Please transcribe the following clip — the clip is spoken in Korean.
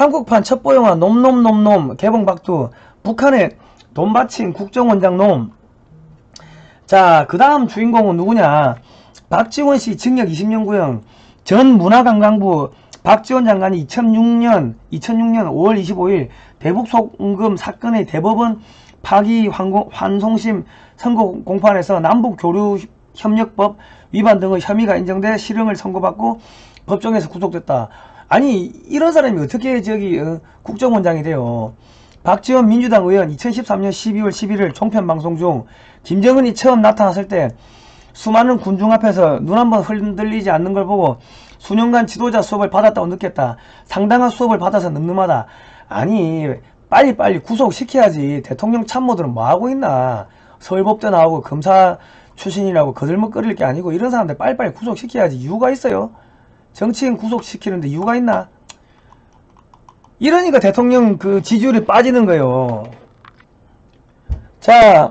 한국판 첩보영화 놈놈놈놈 개봉박두 북한에 돈 바친 국정원장 놈. 자, 그 다음 주인공은 누구냐? 박지원 씨 징역 20년 구형 전 문화관광부 박지원 장관이 2006년 2006년 5월 25일 대북 송금 사건의 대법원 파기 환송심 선고 공판에서 남북 교류 협력법 위반 등의 혐의가 인정돼 실형을 선고받고 법정에서 구속됐다. 아니 이런 사람이 어떻게 저기 어, 국정원장이 돼요? 박지원 민주당 의원 2013년 12월 11일 종편 방송 중 김정은이 처음 나타났을 때 수많은 군중 앞에서 눈 한번 흔들리지 않는 걸 보고 수년간 지도자 수업을 받았다고 느꼈다. 상당한 수업을 받아서 늠름하다. 아니 빨리빨리 구속시켜야지 대통령 참모들은 뭐하고 있나 서울법대 나오고 검사 출신이라고 거들먹거릴 게 아니고 이런 사람들 빨리빨리 구속시켜야지 이유가 있어요 정치인 구속시키는데 이유가 있나? 이러니까 대통령 그 지지율이 빠지는 거예요. 자